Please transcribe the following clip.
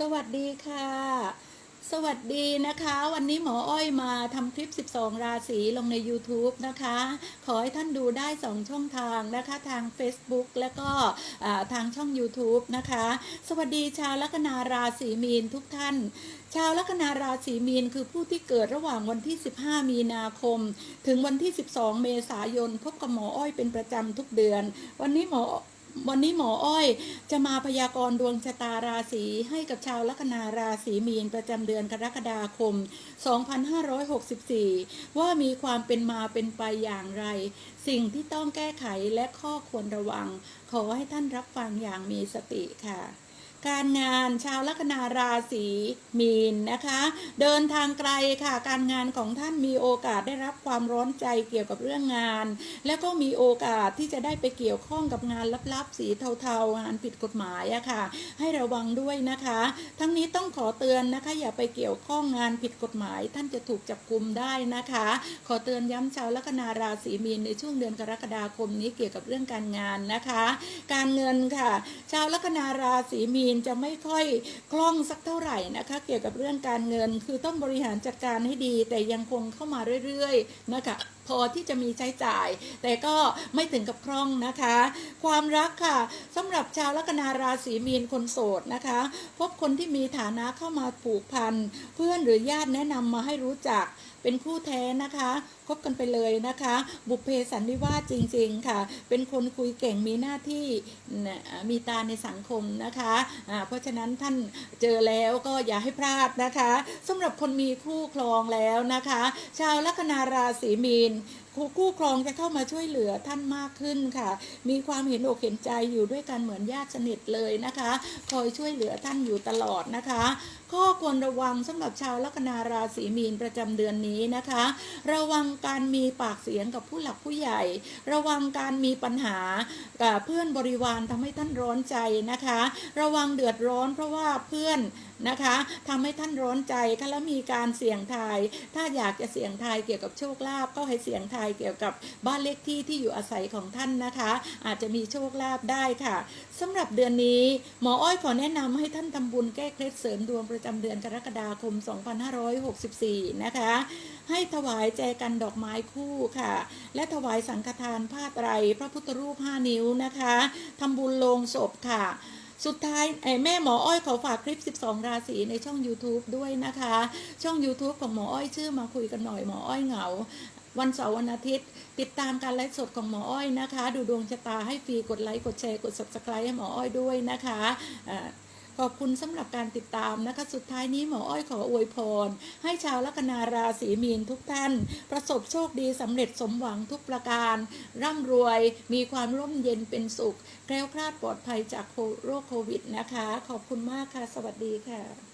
สวัสดีค่ะ สวัสดีนะคะ วันนี้หมออ้อยมาทำคลิป 12 ราศีลงใน YouTube นะคะ ขอให้ท่านดูได้ 2 ช่องทางนะคะ ทาง Facebook และก็ทางช่อง YouTube นะคะ สวัสดีชาวลัคนาราศีมีนทุกท่าน ชาวลัคนาราศีมีนคือผู้ที่เกิดระหว่างวันที่ 15 มีนาคม ถึงวันที่ 12 เมษายน พบกับหมออ้อยเป็นประจำทุกเดือน วันนี้หมอ วันนี้หมออ้อยจะมาพยากรณ์ดวงชะตาราศีให้กับชาวลัคนาราศีมีนประจำเดือนกรกฎาคม 2564 ว่ามีความเป็นมาเป็นไปอย่างไร สิ่งที่ต้องแก้ไขและข้อควรระวัง ขอให้ท่านรับฟังอย่างมีสติค่ะ การงานชาวลัคนาราศีมีนนะคะ เดินทางไกลค่ะ การงานของท่านมีโอกาสได้รับความร้อนใจเกี่ยวกับเรื่องงาน แล้วก็มีโอกาสที่จะได้ไปเกี่ยวข้องกับงานลับๆ สีเทาๆ งานผิดกฎหมายอะค่ะ ให้ระวังด้วยนะคะ ทั้งนี้ต้องขอเตือนนะคะ อย่าไปเกี่ยวข้องงานผิดกฎหมาย ท่านจะถูกจับกุมได้นะคะ ขอเตือนย้ำชาวลัคนาราศีมีนในช่วงเดือนกรกฎาคมนี้เกี่ยวกับเรื่องการงานนะคะ การเงินค่ะ ชาวลัคนาราศีมีนจะไม่ค่อยคล่องสักเท่าไหร่นะคะ เกี่ยวกับเรื่องการเงิน คือต้องบริหารจัดการให้ดี แต่ยังคงเข้ามาเรื่อยๆนะคะพอที่จะมีใช้จ่าย แต่ก็ไม่ถึงกับคล่องนะคะ ความรักค่ะสำหรับชาวลัคนาราศีมีนคนโสดนะคะ พบคนที่มีฐานะเข้ามาผูกพัน เพื่อนหรือญาติแนะนำมาให้รู้จักเป็นคู่แท้นะคะคบกันไปเลยนะคะ บุพเพสันนิวาสจริง ๆ ค่ะ เป็นคนคุยเก่งมีหน้าที่มีตาในสังคมนะคะเพราะฉะนั้นท่านเจอแล้วก็อย่าให้พลาดนะคะสำหรับคนมีคู่ครองแล้วนะคะ ชาวลัคนาราศีมีนคู่คู่ครองจะเข้ามาช่วยเหลือท่านมากขึ้นค่ะ มีความเห็นอกเห็นใจอยู่ด้วยกันเหมือนญาติสนิทเลยนะคะ คอยช่วยเหลือท่านอยู่ตลอดนะคะ ข้อควรระวังสำหรับชาวลัคนาราศีมีนประจำเดือนนี้นะคะ ระวังการมีปากเสียงกับผู้หลักผู้ใหญ่ ระวังการมีปัญหากับเพื่อนบริวารทำให้ท่านร้อนใจนะคะ ระวังเดือดร้อนเพราะว่าเพื่อนนะคะทำให้ท่านร้อนใจค่ะแล้วมีการเสี่ยงทาย ถ้าอยากจะเสี่ยงทายเกี่ยวกับโชคลาภก็ให้เสี่ยงทายเกี่ยวกับบ้านเลขที่ที่อยู่อาศัยของท่านนะคะ อาจจะมีโชคลาภได้ค่ะสำหรับเดือนนี้หมออ้อยขอแนะนำให้ท่านทำบุญแก้เคล็ดเสริมดวงประจำเดือนกรกฎาคม 2564 นะคะ ให้ถวายแจกันดอกไม้คู่ค่ะ และถวายสังฆทานผ้าไตร พระพุทธรูป 5 นิ้วนะคะทำบุญโลงศพค่ะสุดท้ายไอแม่หมออ้อยขอฝากคลิป 12 ราศีในช่อง YouTube ด้วยนะคะ ช่อง YouTube ของหมออ้อยชื่อมาคุยกันหน่อยหมออ้อยเหงา วันเสาร์วันอาทิตย์ ติดตามการไลฟ์สดของหมออ้อยนะคะ ดูดวงชะตาให้ฟรีกดไลค์กดแชร์กด subscribe ให้หมออ้อยด้วยนะคะ ขอบคุณสำหรับการติดตามนะคะ สุดท้ายนี้หมออ้อยขออวยพร ให้ชาวลัคนาราศีมีนทุกท่าน ประสบโชคดีสำเร็จสมหวังทุกประการ ร่ำรวยมีความร่มเย็นเป็นสุขแคล้วคลาดปลอดภัยจากโรคโควิดนะคะ ขอบคุณมากค่ะ สวัสดีค่ะ